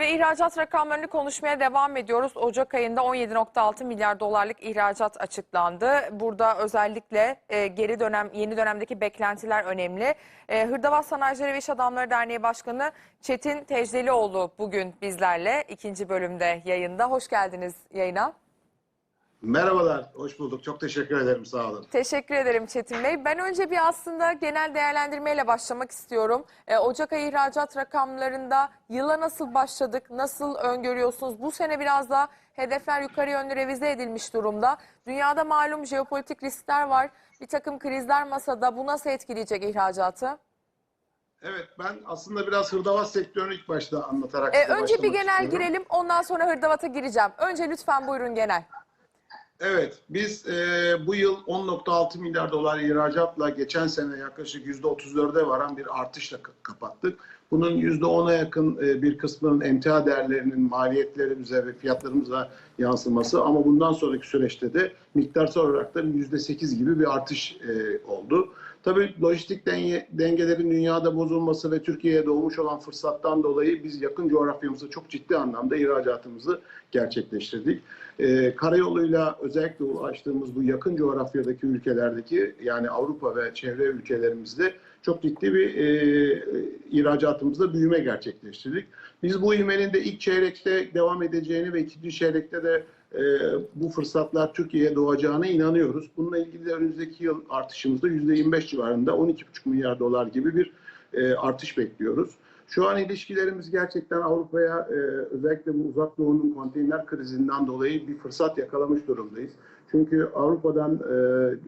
Ve ihracat rakamlarını konuşmaya devam ediyoruz. Ocak ayında 17.6 milyar dolarlık ihracat açıklandı. Burada özellikle e, geri dönem, yeni dönemdeki beklentiler önemli. E, Hırdavat Sanayicileri ve İş Adamları Derneği Başkanı Çetin Tecdelioğlu bugün bizlerle ikinci bölümde yayında. Hoş geldiniz yayına. Merhabalar, hoş bulduk. Çok teşekkür ederim, sağ olun. Teşekkür ederim Çetin Bey. Ben önce bir aslında genel değerlendirmeyle başlamak istiyorum. Ee, Ocak ayı ihracat rakamlarında yıla nasıl başladık, nasıl öngörüyorsunuz? Bu sene biraz da hedefler yukarı yönlü revize edilmiş durumda. Dünyada malum jeopolitik riskler var. Bir takım krizler masada. Bu nasıl etkileyecek ihracatı? Evet, ben aslında biraz hırdavat sektörünü ilk başta anlatarak size önce bir genel istiyorum. girelim, ondan sonra hırdavata gireceğim. Önce lütfen buyurun genel. Evet, biz e, bu yıl 10.6 milyar dolar ihracatla geçen sene yaklaşık %34'e varan bir artışla kapattık. Bunun %10'a yakın e, bir kısmının emtia değerlerinin maliyetlerimize ve fiyatlarımıza yansıması ama bundan sonraki süreçte de miktarsal olarak da %8 gibi bir artış e, oldu. Tabii lojistik denge, dengelerin dünyada bozulması ve Türkiye'ye doğmuş olan fırsattan dolayı biz yakın coğrafyamızda çok ciddi anlamda ihracatımızı gerçekleştirdik. Ee, karayoluyla özellikle ulaştığımız bu yakın coğrafyadaki ülkelerdeki yani Avrupa ve çevre ülkelerimizde çok ciddi bir e, ihracatımızda büyüme gerçekleştirdik. Biz bu ivmenin de ilk çeyrekte devam edeceğini ve ikinci çeyrekte de e, bu fırsatlar Türkiye'ye doğacağına inanıyoruz. Bununla ilgili de önümüzdeki yıl artışımızda %25 civarında 12,5 milyar dolar gibi bir e, artış bekliyoruz. Şu an ilişkilerimiz gerçekten Avrupa'ya e, özellikle bu uzak doğunun konteyner krizinden dolayı bir fırsat yakalamış durumdayız. Çünkü Avrupa'dan e,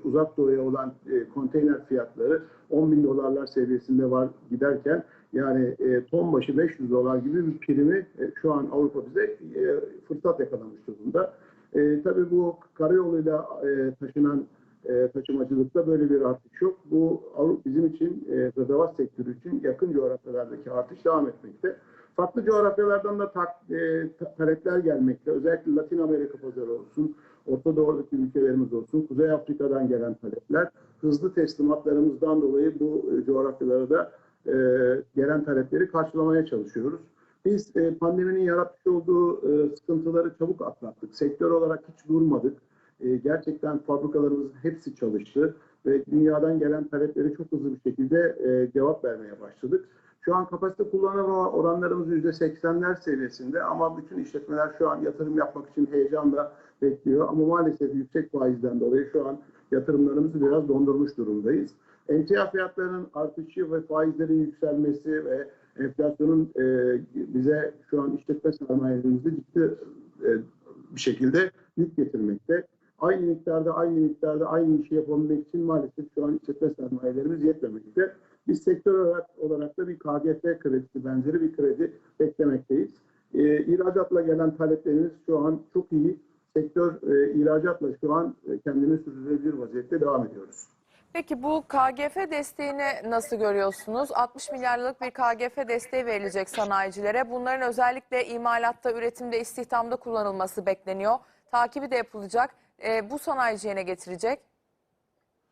uzak doğuya olan e, konteyner fiyatları 10 bin dolarlar seviyesinde var giderken yani e, ton başı 500 dolar gibi bir primi e, şu an Avrupa bize e, fırsat yakalamış durumda. E, tabii bu karayoluyla e, taşınan e, taşımacılıkta böyle bir artış yok. Bu bizim için, e, gıdavat sektörü için yakın coğrafyalardaki artış devam etmekte. Farklı coğrafyalardan da tak, e, ta- talepler gelmekte. Özellikle Latin Amerika pazarı olsun, Orta Doğu'daki ülkelerimiz olsun, Kuzey Afrika'dan gelen talepler. Hızlı teslimatlarımızdan dolayı bu e, coğrafyalara da e, gelen talepleri karşılamaya çalışıyoruz. Biz e, pandeminin yaratmış olduğu e, sıkıntıları çabuk atlattık. Sektör olarak hiç durmadık. E, gerçekten fabrikalarımız hepsi çalıştı ve dünyadan gelen talepleri çok hızlı bir şekilde e, cevap vermeye başladık. Şu an kapasite kullanma oranlarımız %80'ler seviyesinde ama bütün işletmeler şu an yatırım yapmak için heyecanla bekliyor. Ama maalesef yüksek faizden dolayı şu an yatırımlarımızı biraz dondurmuş durumdayız. Emtia fiyatlarının artışı ve faizlerin yükselmesi ve enflasyonun e, bize şu an işletme sermayelerimizde ciddi e, bir şekilde yük getirmekte. Aynı miktarda, aynı miktarda aynı işi yapabilmek için maalesef şu an işletme sermayelerimiz yetmemekte. Biz sektör olarak, olarak da bir KGF kredisi benzeri bir kredi beklemekteyiz. E, ihracatla gelen taleplerimiz şu an çok iyi. Sektör e, ihracatla şu an e, kendini sürdürülebilir vaziyette devam ediyoruz. Peki bu KGF desteğini nasıl görüyorsunuz? 60 milyarlık bir KGF desteği verilecek sanayicilere. Bunların özellikle imalatta, üretimde, istihdamda kullanılması bekleniyor. Takibi de yapılacak. Ee, bu sanayiciye ne getirecek?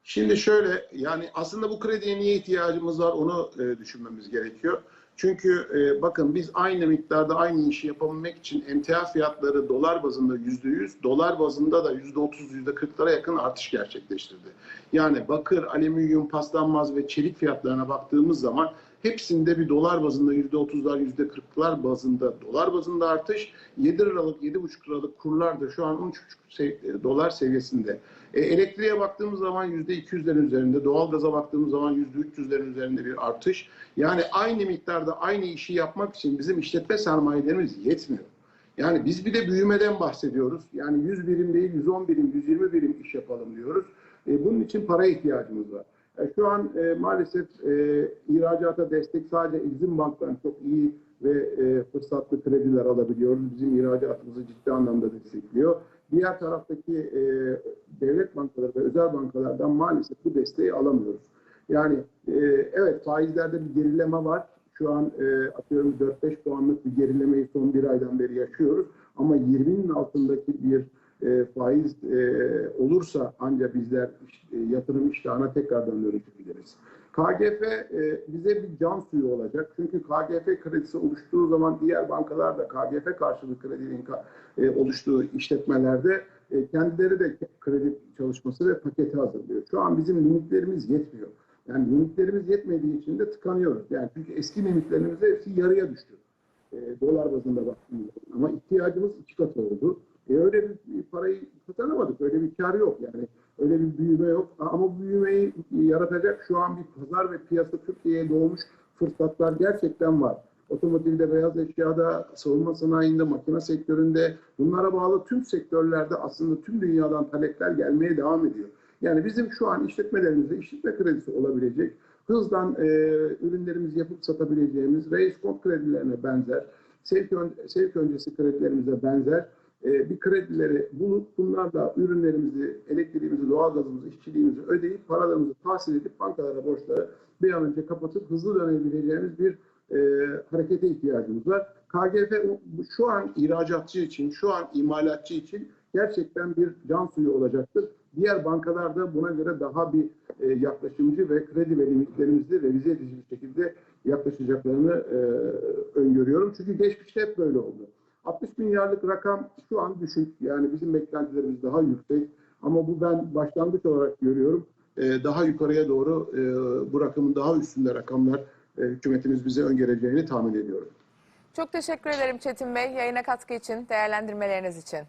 Şimdi şöyle yani aslında bu krediye niye ihtiyacımız var onu e, düşünmemiz gerekiyor. Çünkü e, bakın biz aynı miktarda aynı işi yapabilmek için emtia fiyatları dolar bazında yüzde yüz, dolar bazında da yüzde otuz, yüzde kırklara yakın artış gerçekleştirdi. Yani bakır, alüminyum, paslanmaz ve çelik fiyatlarına baktığımız zaman hepsinde bir dolar bazında yüzde otuzlar, yüzde kırklar bazında dolar bazında artış. 7 liralık, 7,5 liralık kurlar da şu an 13,5 se- dolar seviyesinde. E, elektriğe baktığımız zaman yüzde 200'lerin üzerinde, doğalgaza baktığımız zaman yüzde 300'lerin üzerinde bir artış. Yani aynı miktarda aynı işi yapmak için bizim işletme sermayelerimiz yetmiyor. Yani biz bir de büyümeden bahsediyoruz. Yani 100 birim değil 110 birim, 120 birim iş yapalım diyoruz. E, bunun için para ihtiyacımız var. E, şu an e, maalesef e, ihracata destek sadece Exim Bank'tan çok iyi ve e, fırsatlı krediler alabiliyoruz. Bizim ihracatımızı ciddi anlamda destekliyor. Diğer taraftaki e, devlet bankaları ve özel bankalardan maalesef bu desteği alamıyoruz. Yani e, evet faizlerde bir gerileme var. Şu an e, atıyorum 4-5 puanlık bir gerilemeyi son bir aydan beri yaşıyoruz. Ama 20'nin altındaki bir e, faiz e, olursa ancak bizler e, yatırım iştahına tekrardan dönüşebiliriz. KGF e, bize bir can suyu olacak. Çünkü KGF kredisi oluştuğu zaman diğer bankalar da KGF karşılığı kredinin e, oluştuğu işletmelerde e, kendileri de kredi çalışması ve paketi hazırlıyor. Şu an bizim limitlerimiz yetmiyor. Yani limitlerimiz yetmediği için de tıkanıyoruz. Yani çünkü eski limitlerimiz hepsi yarıya düştü. E, dolar bazında baktığımızda. Ama ihtiyacımız iki katı oldu. E, öyle bir, parayı kazanamadık. Öyle bir kar yok yani. Öyle bir büyüme yok. Ama bu büyümeyi yaratacak şu an bir pazar ve piyasa Türkiye'ye doğmuş fırsatlar gerçekten var. Otomotivde, beyaz eşyada, savunma sanayinde, makine sektöründe, bunlara bağlı tüm sektörlerde aslında tüm dünyadan talepler gelmeye devam ediyor. Yani bizim şu an işletmelerimizde işletme kredisi olabilecek, hızdan e, ürünlerimizi yapıp satabileceğimiz reis kont kredilerine benzer, sevk, ön- sevk öncesi kredilerimize benzer e, bir kredileri bulup bunlarla ürünlerimizi, elektriğimizi, doğalgazımızı, işçiliğimizi ödeyip paralarımızı tahsil edip bankalara borçları bir an önce kapatıp hızlı dönebileceğimiz bir e, harekete ihtiyacımız var. KGF şu an ihracatçı için, şu an imalatçı için gerçekten bir can suyu olacaktır. Diğer bankalar da buna göre daha bir e, yaklaşımcı ve kredi ve limitlerimizi revize edici bir şekilde yaklaşacaklarını e, öngörüyorum. Çünkü geçmişte hep böyle oldu. 60 milyarlık rakam şu an düşük. Yani bizim beklentilerimiz daha yüksek. Ama bu ben başlangıç olarak görüyorum. Ee, daha yukarıya doğru e, bu rakamın daha üstünde rakamlar e, hükümetimiz bize öngöreceğini tahmin ediyorum. Çok teşekkür ederim Çetin Bey yayına katkı için, değerlendirmeleriniz için.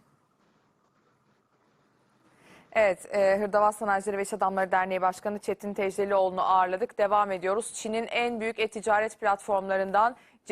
Evet, e, Hırdavat Sanayicileri ve İş Adamları Derneği Başkanı Çetin Tecdelioğlu'nu ağırladık. Devam ediyoruz. Çin'in en büyük e-ticaret platformlarından